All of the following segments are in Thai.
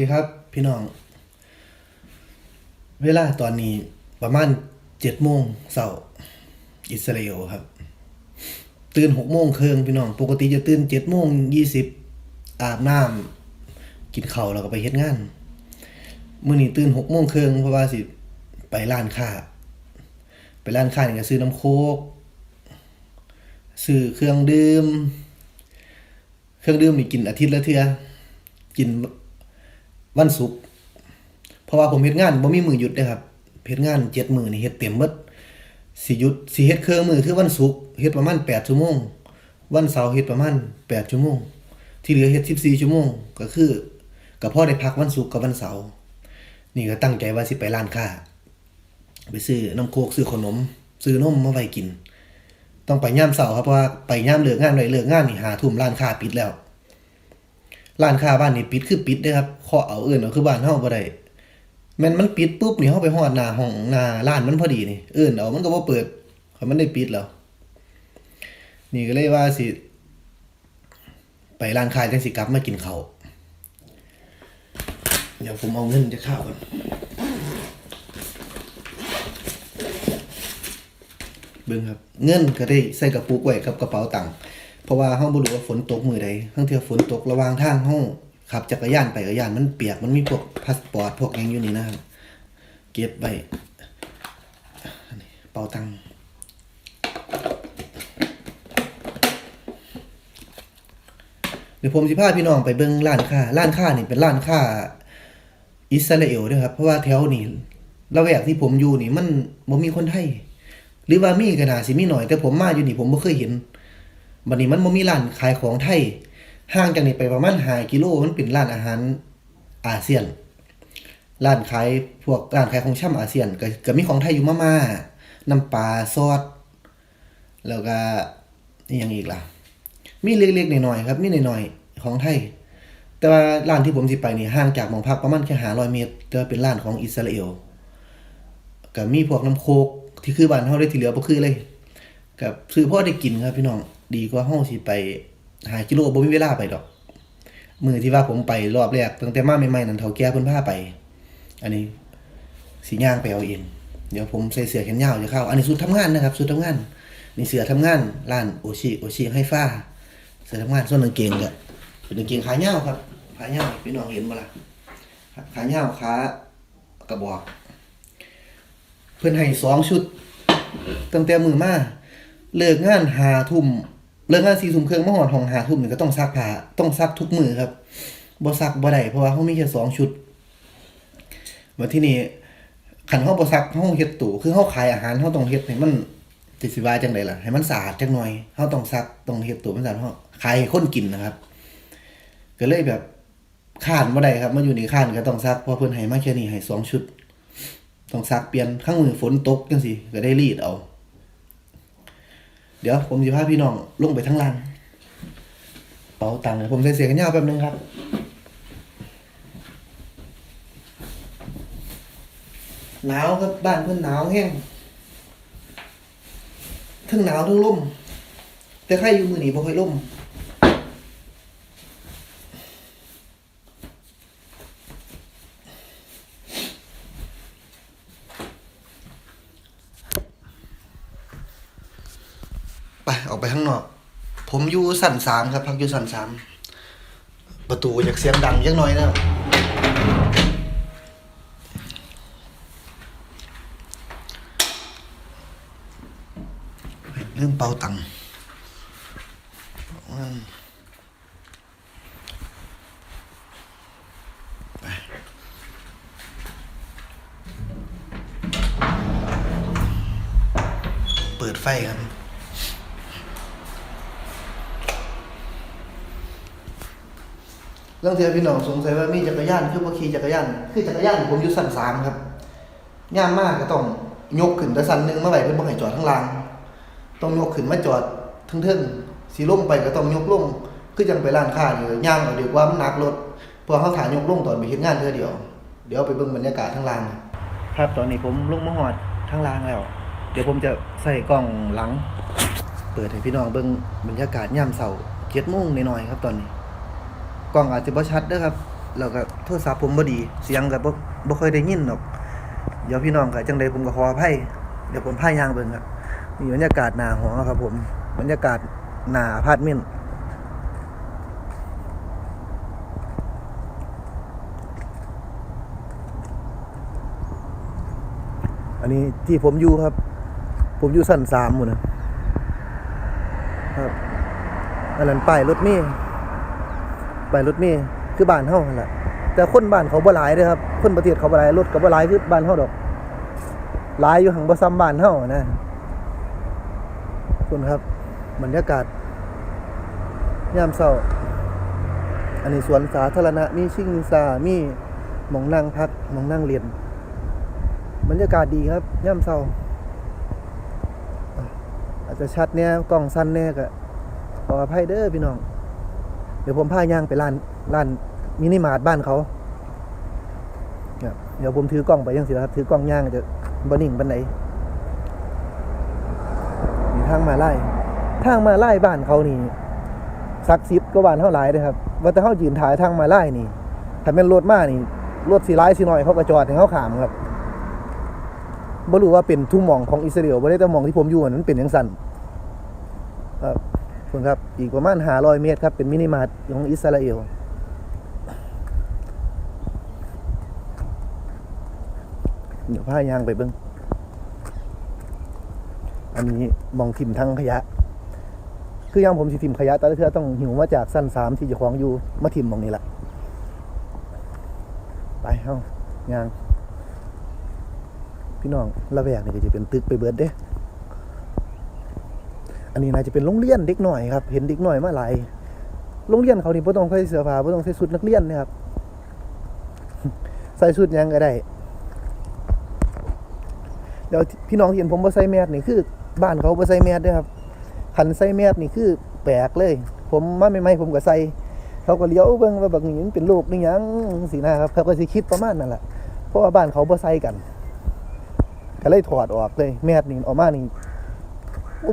ดีครับ พี่น้อง เวลาตอนนี้ประมาณเจ็ดโมงเช้าอิสราเอลครับ ตื่นหกโมงครึ่งพี่น้อง ปกติจะตื่นเจ็ดโมงยี่สิบอาบน้ำกินข้าวแล้วก็ไปเฮ็ดงานมื้อนี้ตื่นหกโมงครึ่งเพราะว่าสิไปร้านค้าไปร้านค้านี่ก็ซื้อน้ำโคกซื้อเครื่องดื่ม เครื่องดื่มนี่กินอาทิตย์ละเทือกิน วันศุกร์เพราะว่าผมเฮ็ดงานบ่มีมือหยุดเด้อครับเฮ็ดงาน7มื้อนี่เฮ็ดเต็มหมดสิหยุดสิเฮ็ดเครื่องมือคือวันศุกร์เฮ็ดประมาณ8ชั่วโมง วันเสาร์เฮ็ดประมาณ8ชั่วโมง ที่เหลือเฮ็ด14ชั่วโมง ก็คือก็พอได้พักวันศุกร์กับวันเสาร์นี่ก็ตั้งใจว่าสิไปร้านค้าไปซื้อน้ำโคกซื้อขนม ซื้อนมมาไว้กิน ต้องไปย่ามเสาร์ครับเพราะว่าไปย่ามเลิกงานเลยเลิกงานนี่หาทุ่มร้านค้าปิดแล้ว ร้านค้าบ้านนี่ปิดคือปิดเด้ครับขอเอาเอื่นเอาคือบ้านเฮาบ่ได้แม่นมันปิดปุ๊บนี่เฮาไปฮอดหน้าห้องหน้าร้านมันพอดีนี่เอื่นเอามันก็บ่เปิดเพรามันได้ปิดแล้วนี่ก็เลยว่าสิ ไปร้านค้าจังสิกลับมากินข้าวเดี๋ยวผมเอาเงินจะข้าวก่อนเบิ่งครับ เงินก็ได้ใส่กระปุกไว้กับกระเป๋าตังค์ ราะว่าเฮาบ่รู้ว่าฝนตกมือใดทั้งเทื่อฝนตกระวางทางเฮาขับจักรยานไปจักรยานมันเปียกมันมีพวกพาสปอร์ตพวกหยังอยู่นี่นะครับเก็บไว้เป๋าตังค์เดี๋ยวผมสิพาพี่น้องไปเบิ่งร้านค้าร้านค้านี่เป็นร้านค้าอิสราเอลด้วยครับ เพราะว่าแถวนี้ละแวกที่ผมอยู่นี่มันบ่มีคนไทย หรือว่ามีก็น่าสิมีหน่อย แต่ผมมาอยู่นี่ผมบ่เคยเห็น บัดนี้มันบ่มีร้านขายของไทยห่างจากนี้ไปประมาณ5กิโลมันเป็นร้านอาหารอาเซียนร้านขายพวกร้านขายของช่ำอาเซียนก็ก็มีของไทยอยู่มาม่าน้ำปลาซอสแล้วก็อีหยังอีกล่ะ มีเล็กๆหน้อยๆครับ มีหน้อยๆของไทย แต่ว่าร้านที่ผมสิไปนี่ห่างจากหมองพักประมาณแค่500เมตร แต่ว่าเป็นร้านของอิสราเอลก็มีพวกน้ำโคกที่คือบ้านเฮาได้ที่เหลือบ่คือเลยกับซื้อพ่อได้กินครับพี่น้อง ดีกว่าเฮาสิไปหากิโลบ่มีเวลาไปดอก มือที่ว่าผมไปรอบแรกตั้งแต่มาใหม่ๆนั้นเฒ่าแก่เพิ่นพาไป อันนี้สิย่างไปเอาเอง เดี๋ยวผมใส่เสื้อแขนยาวจะเข้า อันนี้สุดทำงานนะครับสุดทำงานนี่เสื้อทำงานร้านโอชิโอชิให้ฟ้าเสื้อทำงานส่วนกางเกงก็เป็นกางเกงขายาวครับขายาวพี่น้องเห็นบ่ล่ะขายาวขากระบอก เพิ่นให้สองชุดตั้งแต่มือมาเลิกงานหาทุ่ม เลิกงานสี่ทุ่มครึ่องมาหอดห้องหาทุ่มนี่ก็ต้องซักผ้าต้องซักทุกมือครับบ่ซักบ่ได้เพราะว่าเขามีแค่สองชุดมาที่นี่คันเฮาบ่ซักเฮาเฮ็ดตู้คือเฮาขายอาหารเฮาต้องเฮ็ดให้มันสิสิว่าจังไดล่ะ ให้มันสะอาดจักหน่อยเฮาต้องซักต้องเฮ็ดตู้มันสะอาดเฮาขายให้คนกินนะครับ ก็เลยแบบข้านบ่ได้ครับมาอยู่นี่ข้านก็ต้องซักเพราะเพิ่นให้มาแค่นี้ให้สองชุด ต้องซักเปลี่ยนข้างมือฝนตกจังสิก็ได้รีดเอา เดี๋ยวผมจะพาพี่น้องลงไปทั้งล่างเป๋าตังค์ผมใส่เสียกันยาวแป๊บนึงครับหนาวครับบ้านเพื่อนหนาวแห้งทั้งหนาวทั้งลมแต่ใครอยู่มือหนีบ่ค่อยลม ออกไปข้างนอก ผมอยู่สันสามครับพักอยู่สันสามประตูอยากเสียงดังยังน้อยนะครับเฮ้ยลืมเป่าตังค์เปิดไฟครับ เรื่องที่พี่น้องสงสัยว่ามีจักรยานคือบ่ขี่จักรยานคือจักรยานผมอยู่สั้นสามครับย่ามมากก็ต้องยกขึ้นแต่สั้นหนึ่งเมื่อไหร่เพิ่นบ่ให้จอดข้างล่าง ต้องยกขึ้นมาจอดทึ่งๆสิลงไปก็ต้องยกลงคือจังไปร้านค้านี่ย่างเอาดีกว่ามันหนักรถเพราะเขาถ่ายยกลงตอนไปเฮ็ดงานเทื่อเดียว เดี๋ยวไปเบิ่งบรรยากาศข้างล่างครับตอนนี้ผมลงมาฮอดข้างล่างแล้ว เดี๋ยวผมจะใส่กล้องหลัง เปิดให้พี่น้องเบิ่งบรรยากาศยามเช้า7:00นหน่อยๆครับตอนนี้ กล้องอาจจะบ่ชัดเด้อครับแล้วก็โทรศัพท์ผมบ่ดี เสียงก็บ่บ่ค่อยได้ยินหรอก เดี๋ยวพี่น้องก็จังใดผมก็ขออภัยเดี๋ยวผมพายางเบิ่งครับนี่บรรยากาศหน้าหอครับ ผม บรรยากาศหน้าอพาร์ตเมนต์อันนี้ที่ผมอยู่ครับ ผมอยู่สั้นสามหมดนะครับอันนั้นป้ายรถเมล์ ป้ายรถเมล์คือบ้านเฮานั่นแหละแต่คนบ้านเขาบ่หลายเด้อครับ คนประเทศเขาบ่หลายรถก็บ่หลายคือบ้านเฮาดอก หลายอยู่หังบ่ซ้ำบ้านเฮานะคุณครับบรรยากาศยามเช้า อันนี้สวนสาธารณะมีชิงซามีหมองนั่งพักหมองนั่งเรียนบรรยากาศดีครับย่ำเศร้า อาจจะชัดเนี่ยกล้องสั้นแน่ก็ขออภัยเด้อพี่น้อง เดี๋ยวผมพาย่างไปร้านร้านมินิมาร์ทบ้านเขาเดี๋ยวผมถือกล้องไปยังสิครับถือกล้องย่างจะบนิ่งบันไดมีทางมาไล่ทางมาไล่บ้านเขานี่ซักซิดก็บ้านเท่าหลายเลยครับ ว่าแต่เขายืนถ่ายทางมาไล่นี่ถ้าเป็นรถมานี่รถสีร้ายสีน้อยเขาก็จอดให้เขาขามครับบ่รู้ว่าเป็นทุ่งหมองของอิสราเอลบ่ได้แต่มองที่ผมอยู่อันนั้นเป็นอย่างสันครับ คุณครับ อีกประมาณ500เมตรครับ เป็นมินิมาร์ทของอิสราเอลเดี๋ยวพายางไปเบิ่งอันนี้มองทิมทั้งขยะ คือยามผมสิทิมขยะแต่ละเทื่อต้องหิวมาจากสั้นสามที่จะของอยู่มาทิมมองนี้แหละไปเฮ้ายาง พี่น้องละแวกนี่ก็จะเป็นตึกไปเบิดเด้ อันนี้น่าจะเป็นโรงเรียนเด็กหน่อยครับ เห็นเด็กหน่อยมาหลายโรงเรียนเขานี่บ่ต้องใส่เสื้อผ้าบ่ต้องใส่ชุดนักเรียนนะครับ ใส่ชุดยังก็ได้เดี๋ยวพี่น้องที่เห็นผมบ่ใส่แมสนี่คือ บ้านเขาบ่ใส่แมสเด้อครับคันใส่แมสนี่คือแปลกเลย ผมมาใหม่ๆผมก็ใส่เขาก็เลี้ยวเบิ่งว่าบักนี้มันเป็นโรคนี่หยังสินะครับเขาก็สิคิดประมาณนั้นแหละเพราะว่าบ้านเขาบ่ใส่กัน ก็เลยถอดออกเลยแมสนี่ออกมานี่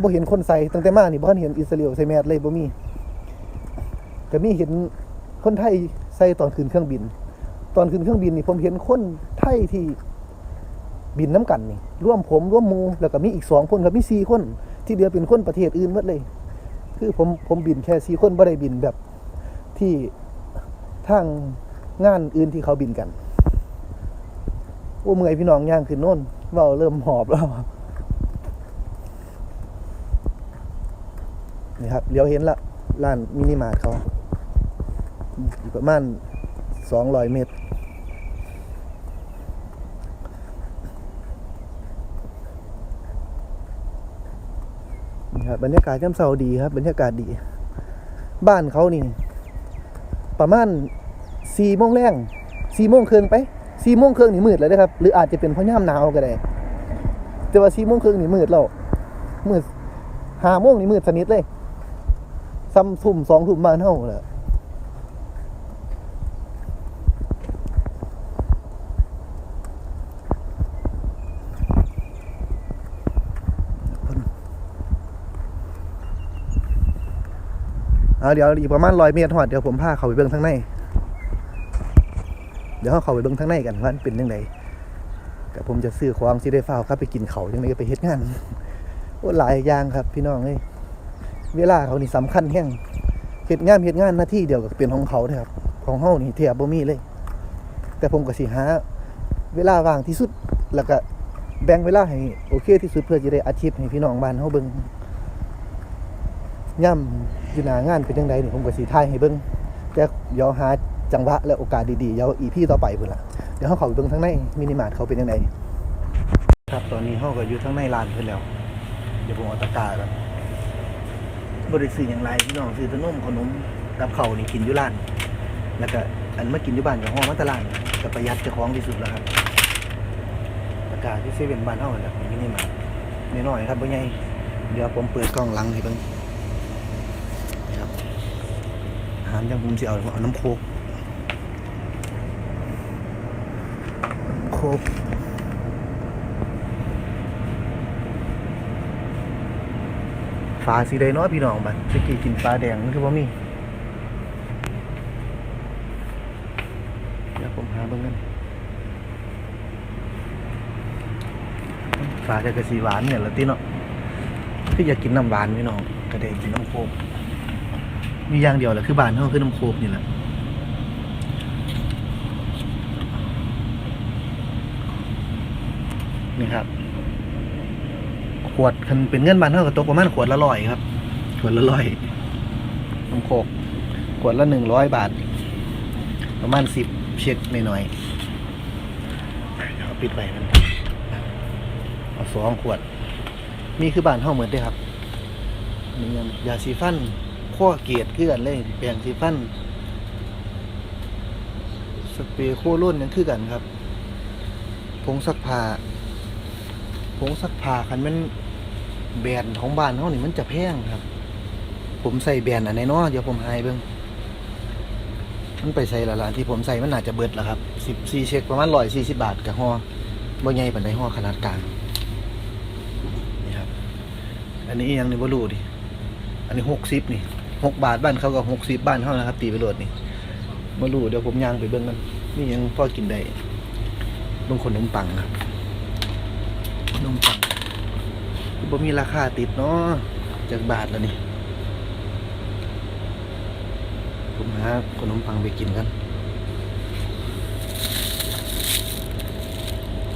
บ่เห็นคนใส่ตั้งแต่มานี่บ่ทันเห็นอิสราเอลใส่แมสเลยบ่มีก็มีเห็นคนไทยใส่ตอนขึ้นเครื่องบิน ตอนขึ้นเครื่องบินนี่ผมเห็นคนไทยที่บินน้ำกันนี่ร่วมผมร่วมมูแล้วก็มีอีกสองคนครับมีสี่คน ที่เหลือเป็นคนประเทศอื่นหมดเลย คือผมผมบินแค่สี่คนบ่ได้บินแบบที่ทางงานอื่นที่เขาบินกันโอ้เมื่อยพี่น้องย่างขึ้นโน่นเบาเริ่มหอบแล้ว นี่ครับเลี้ยวเห็นละร้านมินิมาร์ทเขาประมาณสองร้อยเมตร นี่ครับบรรยากาศย่ำเสาดีครับ บรรยากาศดี บ้านเขานี่ ประมาณสี่โมงแรงสี่โมงครึ่งไปสี่โมงครึ่งนี่มืดแล้วนะครับ หรืออาจจะเป็นเพราะย่ามหนาวก็ได้แต่ว่าสี่โมงครึ่งนี่มืดแล้วมืดห้าโมงนี่มืดสนิทเลย ซ้ำทุ่มสองทุ่มบ้านเท่าเลยเอาดี๋ยวอีกประมาณร้อยเมตรหอดเดี๋ยวผมพาเขาไปเบื้องทางใน เดี๋ยวเขาเข้าไปเบิ่งทางในกันว่านเป็นยังไงแต่ผมจะซื้อของสิได้ฟ้าครับไปกินเขายังไงก็ไปเฮ็ดงานโอ้หลายอย่างครับพี่น้องเอ้ย เวลาเขานี่สำคัญแห้งเฮ็ดงานเฮ็ดงานหน้าที่เดียวกับเป็นของเขาเด้อครับ ของเฮานี่แทบบ่มีเลย แต่ผมก็สิหา เวลาว่างที่สุดแล้วก็แบ่งเวลาให้โอเคที่สุดเพื่อจะได้อาชีพให้พี่น้องบ้านเฮาเบิ่งย่ำอยู่หน้างานเป็นจังไดนี่ผมก็สิถ่ายให้เบิ่งแต่เดี๋ยวหาจังหวะและโอกาสดีๆเดี๋ยวอีพี่ต่อไปพุ่นละเดี๋ยวเขาเข้าไปเบิ่งทั้งในมินิมาร์ทเขาเป็นยังไงครับตอนนี้เขาก็อยู่ทั้งในร้านเพิ่นแล้วเดี๋ยวผมเอาตะกร้าก่อน บริสื่ออย่างไรพี่น้องซื้อขนมขนมกับเขาวนี่กินอยู่ร้าน แล้วก็อันมากินอยู่บ้านกับห้องมาตลาดก็ประหยัดเจะคล้าของที่สุดแล้วครับตะกร้าที่เซเว่นบ้านเฮาแหละมินิมาร์ทน้อยครับบ่ใหญ่เดี๋ยวผมเปิดกล้องหลังให้เบิ่งนี่ครับอาหารยังผมสิเอาเอาน้ำโคกคร บฟ้าสีใดเนาะพี่น้องบัดตะกี้กินฟ้าแดงมันคือบ่มีบิ่งกันฝาจะกระสีหวานเนี่ยละติเนาะพี่อยากกินน้ำหวานพี่น้องก็ได้กินน้ำโคกมีอย่างเดียวแหละคือบ้านเฮาคือน้ำโคกนี่แหละนี่ครับ ขวดคันเป็นเงินบานเท่ากับตกประมาณขวดละร้อยครับ ขวดละร้อยน้ำโคกขวดละหนึ่งร้อยบาท ประมาณสิบเช็คหน่อยๆเอาปิดไว้มันเอาสองขวด มีคือบานเท่าเหมือนเด้ครับมีเงินยาสีฟันข้อเกียดเกลือนเลยแปรงสีฟันสเปรย์โคร่นยังคือกันครับผงซักผ้าผงซักผ้าคันมัน แบรนด์ของบ้านเขานี่มันจะแพงครับ ผมใส่แบรนด์อันไหนเนาะเดี๋ยวผมหายเบิ่งมันไปใส่ละร้านที่ผมใส่มันน่าจจะเบิดแล้วครับสิบสี่เช็คประมาณร้อยสี่สิบาทกับห่อบ่ใหญ่ปานใดห่อขนาดกลางนี่ครับ อันนี้ยังนี่บ่รู้ดิอันนี้หกสิบนี่หกบาทบ้านเขาก็หกสิบบ้านเขานะครับ ตีไปโหลดนี่บ่รู้เดี๋ยวผมย่างไปเบิ่งกันนี่ยังพอกินได้บิ่งขนมปังครับขนมปัง บ่มีราคาติดเนาะจากบาทแล้วนี่ ผมหาขนมปังไปกินกัน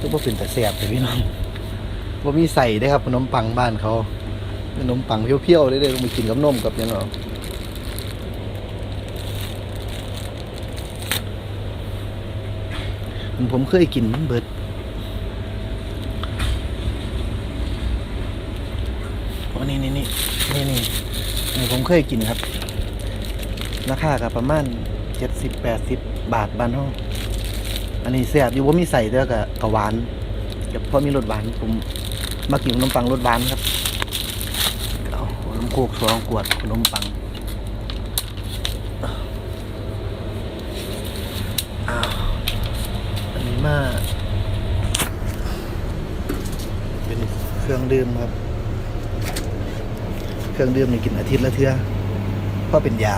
ก็บ่เป็นแต่แสบเลยพี่น้องบ่มีใส่ได้ครับขนมปังบ้านเขาขนมปังเพียวๆได้เลยต้องไปกินกับนมกับยังเนาะผมเคยกินมันเบิด โอ้ นี่นี่นี่นี่ผมเคยกินครับ ราคากับประมาณเจ็ดสิบแปดสิบบาทบ้านห้องอันนี้เสียบอยู่ว่ามีใส่ด้อกับกหวานกับเพอมีรสหวานผมมากินขนมปังรสหวานครับเอาขนมโคกสองขวดขนมปังอ้าวอันนี้มาเป็นเครื่องดื่มครับ เครื่องดื่มนี่กินอาทิตย์ละเทื่อเพราะเป็นยา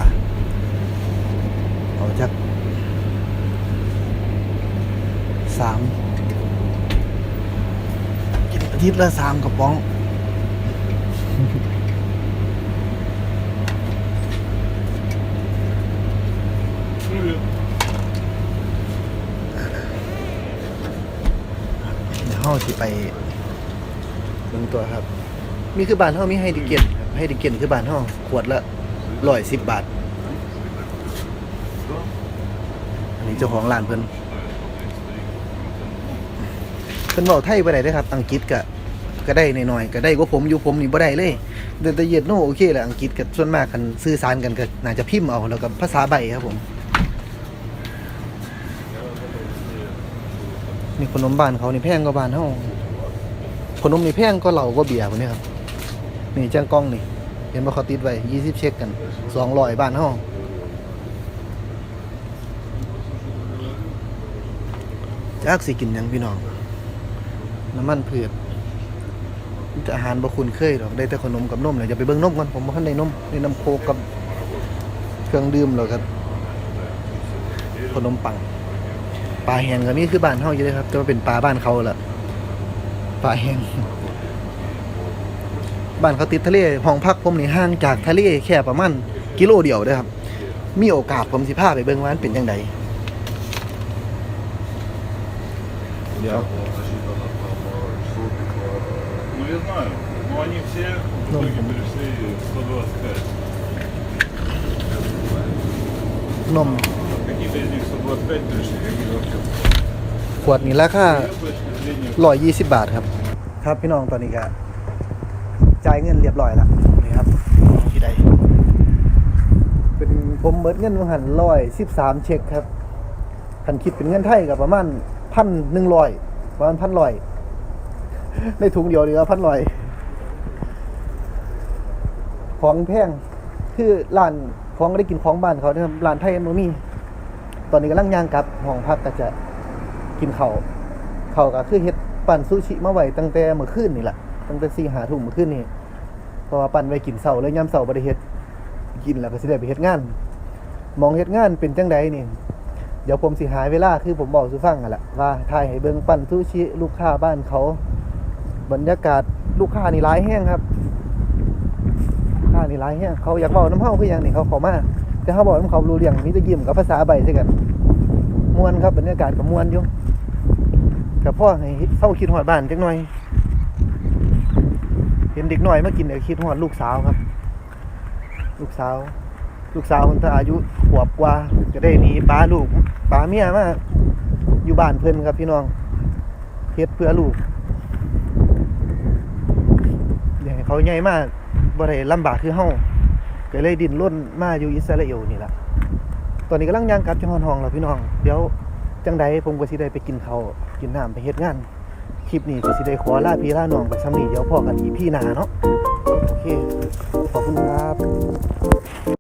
เอาจากสามกินอาทิตย์ละสามกระป๋องเดี๋ยวเฮาสิไปเบิ่งตัวครับ มีคือบ้านเฮามีให้ดิเกนครับ ให้ดิเกนคือบ้านเฮาขวดละร้อยสิบบาท อันนี้เจ้าของร้านเพิ่นเพิ่นเว้าไทยบ่ได้เด้ครับ อังกฤษก็ก็ได้หน่อยๆก็ได้กว่าผมอยู่ผมนี่บ่ได้เลยแต่แต่เย็ดโนโอเคแหละอังกฤษก็ส่วนมากกันสื่อสารกันก็น่าจะพิมพ์เอาแล้วก็ภาษาใบครับผมนี่ขนมบ้านเขานี่แพงกว่าบ้านเฮาขนมนี่แพงก็เหล้าก็เบียร์พวกนี้ครับ นี่จ้างกล้องนี่ เห็นว่าเขาติดไว้ยี่สิบเช็คกันสองร้อยบ้านเฮาจากสิกินยังพี่น้อง น้ำมันพืชมันจะอาหารบ่คุ้นเคยหรอกได้แต่ขนมกับนมเลยจะไปเบิ่งนมก่อนผมบ่ทันได้นมได้น้ำโคกกับเครื่องดื่มแล้วก็ขนมปังปลาแห้งก็มีคือบ้านเฮาอยู่เลยครับแต่ว่าเป็นปลาบ้านเขาแหละปลาแห้ง บ้านเขาติดทะเลห้องพักผมนี่ห่างจากทะเลแค่ประมาณกิโลเดียวเด้อครับ มีโอกาสผมสิพาไปเบิ่งว่ามันเป็นจังไดเดี๋ยว Ну я знаю, но они все в Ну. итоге перешли 125. นม Какие-то из них 125 перешли, какие-то вообще. ขวดนี้ราคา С ее точки зрения, ร้อยยี่สิบบาทครับ ครับพี่น้องตอนนี้ก็ จ่ายเงินเรียบร้อยแล้วนี่ครับที่ใดเป็นผมเบิดเงินมาหันร้อยสิบสามเช็คครับคันคิดเป็นเงินไทยกับประมาณพันหนึ่งร้อยประมาณพันร้อยในถุงเดียวนี่ก็พันร้อยของแพงคือร้านของได้กินของบ้านเขาเนี่ยครับร้านไทยมันมีตอนนี้กำลังย่างกลับห้องพักก็จะกินข้าวเขาก็คือเฮ็ดปั่นซูชิมาไว้ตั้งแต่เมื่อคืนนี่แหละ ตั้งแต่สี่หาทุ่มเมื่อคืนนี่เพราะว่าปั่นไว้กินเสาร์แล้วยามเสาร์บ่ได้เฮ็ดกินแล้วก็สิได้ไปเฮ็ดงาน มองเฮ็ดงานเป็นจังใดนี่เดี๋ยวผมสิหาเวลาคือผมบอกสุฟังกันแหละว่าถ่ายให้เบิ่งปั่นซูชิลูกค้าบ้านเขา บรรยากาศลูกค้านี่ร้ายแห้งครับลูกค้านี่ร้ายแห้งเขาอยากบอกน้ำเฮาคืออย่างนี้เขาขอมาแต่เขาบอกน้ำเขารู้เรื่องมีแต่ยิ้มกับภาษาใบใช่กันมวนครับบรรยากาศกับมวนอยู่กับพ่อให้เศร้าคิดหอดบ้านจักหน่อย เห็นเด็กน้อยมากินเดี๋ยวคิดหอดลูกสาวครับ ลูกสาว ลูกสาวคนถ้าอายุขวบกว่า จะได้หนีป้าลูกป้าเมียมาอยู่บ้านเพิ่อนครับพี่น้องเฮ็ดเพื่อลูกอย่างเขาใหญ่มากบ่ได้ลำบากคือเฮาก็เลยดิ้นรนมาอยู่อิสราเอลนี่แหละตอนนี้กำลังย่างกลับจังหวัดห้องแล้วพี่น้อง เดี๋ยวจังใดผมก็สิได้ไปกินข้าวกินน้ำไปเฮ็ดงาน คลิปนี้ก็สิได้ขอลาพี่ลาน้องไปซ้ำนีเดี๋ยวพอกันอีพี่หนาเนาะ โอเค ขอบคุณครับ